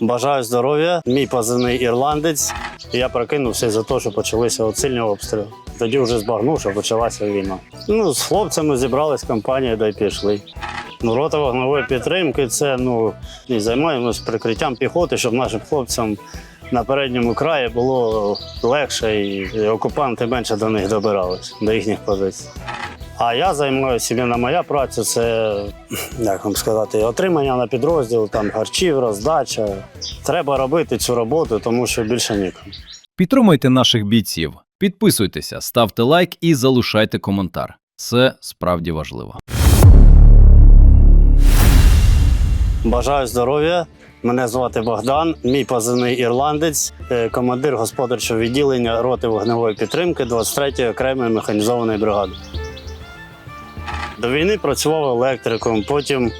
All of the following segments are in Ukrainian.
Бажаю здоров'я. Мій позивний ірландець. Я прокинувся за те, що почалися от сильні обстріли. Тоді вже збагнув, що почалася війна. Ну, з хлопцями зібрались компанія, да й пішли. Ну, рота вогневої підтримки це ну і займаємось прикриттям піхоти, щоб нашим хлопцям на передньому краї було легше і окупанти менше до них добирались, до їхніх позицій. А я займаюся іменно моя праця це як вам сказати, отримання на підрозділ, там харчів, роздача. Треба робити цю роботу, тому що більше нікому. Підтримуйте наших бійців, підписуйтеся, ставте лайк і залишайте коментар. Це справді важливо. Бажаю здоров'я. Мене звати Богдан, мій позивний ірландець, е, командир господарчого відділення роти вогневої підтримки 23-ї окремої механізованої бригади. До війни працював електриком, потім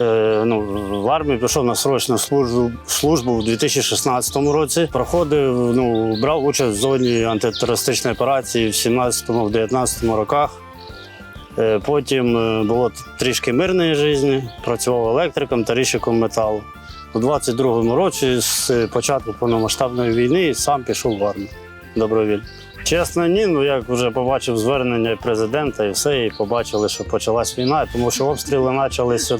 е, ну, в армію пішов на срочну службу, службу в 2016 році. Проходив, ну, брав участь в зоні антитерористичної операції в 17-19 роках. Е, Потім е, було трішки мирної житті, працював електриком та ріщиком металу. У 22-му році, з початку повномасштабної війни, сам пішов в армію добровільно. Чесно, ні, ну як вже побачив звернення президента і все, і побачили, що почалась війна, тому що обстріли почалися.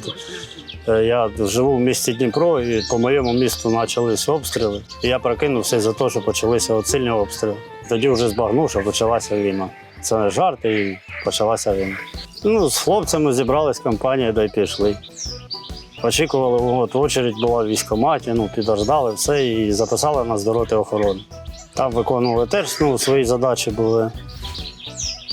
е, Я живу в місті Дніпро, і по моєму місту почалися обстріли. І я прокинувся за те, що почалися сильні обстріли. Тоді вже збагнув, що почалася війна. Це не жарт, і почалася війна. Ну, з хлопцями зібрались компанія, да й пішли. Очікували, от очередь була в військкоматі, ну, підождали все і записали нас до роти охорони. Там виконували теж ну, свої задачі були.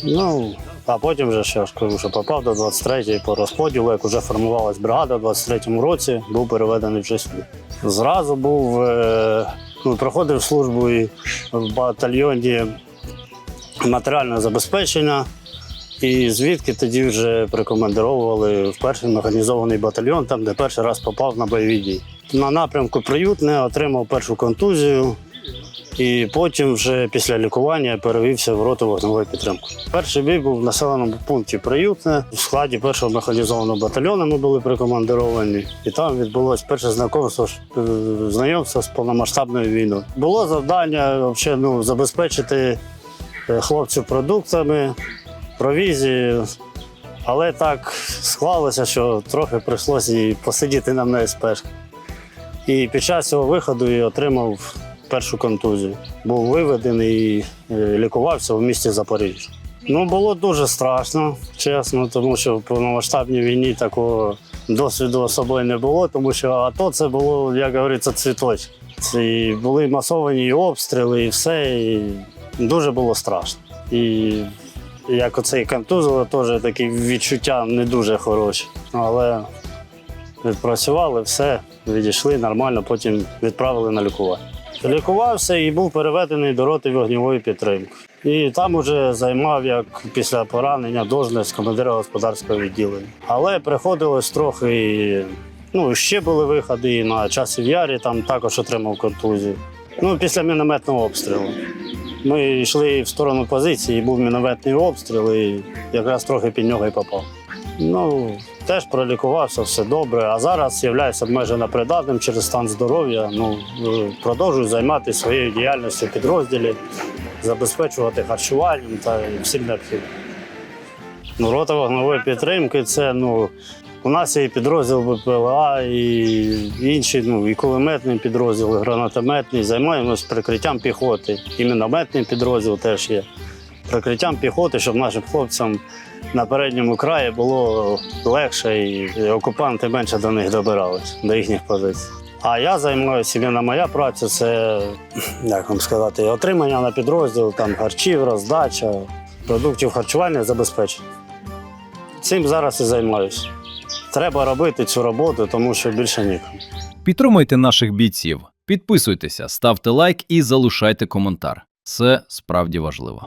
Ну, а потім вже ще кажу, що попав до 23-ї по розподілу, як вже формувалась бригада в 23-му році, був переведений в числі. Зразу був, е, ну, проходив службу і в батальйоні матеріального забезпечення. І звідки тоді вже прикомандировували в перший механізований батальйон, там де перший раз попав на бойові дії. На напрямку приютне отримав першу контузію, і потім, вже після лікування, перевівся в роту вогневої підтримки. Перший бій був в населеному пункті приютне. В складі першого механізованого батальйону ми були прикомандировані, і там відбулось перше знайомство, е, знайомство з повномасштабною війною. Було завдання взагалі, ну, забезпечити е, хлопців продуктами, провізією. Але так склалося, що трохи прийшлося і посидіти нам на СП. І під час цього виходу я отримав першу контузію. Був виведений і е, лікувався в місті Запоріжжя. Ну, було дуже страшно, чесно, тому що в повномасштабній війні такого досвіду особливо не було, тому що АТО це було, як говориться, цвіточок. І були масовані і обстріли, і все. І дуже було страшно. І як оцей контузило, теж такі відчуття не дуже хороші. Але відпрацювали, все, відійшли нормально, потім відправили на лікування. Лікувався і був переведений до роти вогневої підтримки. І там уже займав як після поранення должність командира господарського відділення. Але приходилось трохи. Ну, ще були виходи і на часів ярі, там також отримав контузію. Ну, після мінометного обстрілу. Ми йшли в сторону позиції, був мінометний обстріл, і якраз трохи під нього і попав. Ну, теж пролікувався, все добре. А зараз являюся обмежено придатним через стан здоров'я. Ну, е, продовжую займатися своєю діяльністю в підрозділі, забезпечувати харчуванням та всім необхідним. Ну, рота вогневої підтримки це ну. У нас є і підрозділ БПЛА, і інші, ну, і кулеметний підрозділ, і гранатометний. Займаємось прикриттям піхоти. І мінометний підрозділ теж є. Прикриттям піхоти, щоб нашим хлопцям на передньому краї було легше і окупанти менше до них добирались, до їхніх позицій. А я займаюся іменно моя праця це, як вам сказати, отримання на підрозділ, там харчів, роздача, продуктів харчування, забезпечення. Цим зараз і займаюся. Треба робити цю роботу, тому що більше нікому. Підтримуйте наших бійців, підписуйтеся, ставте лайк і залишайте коментар. Це справді важливо.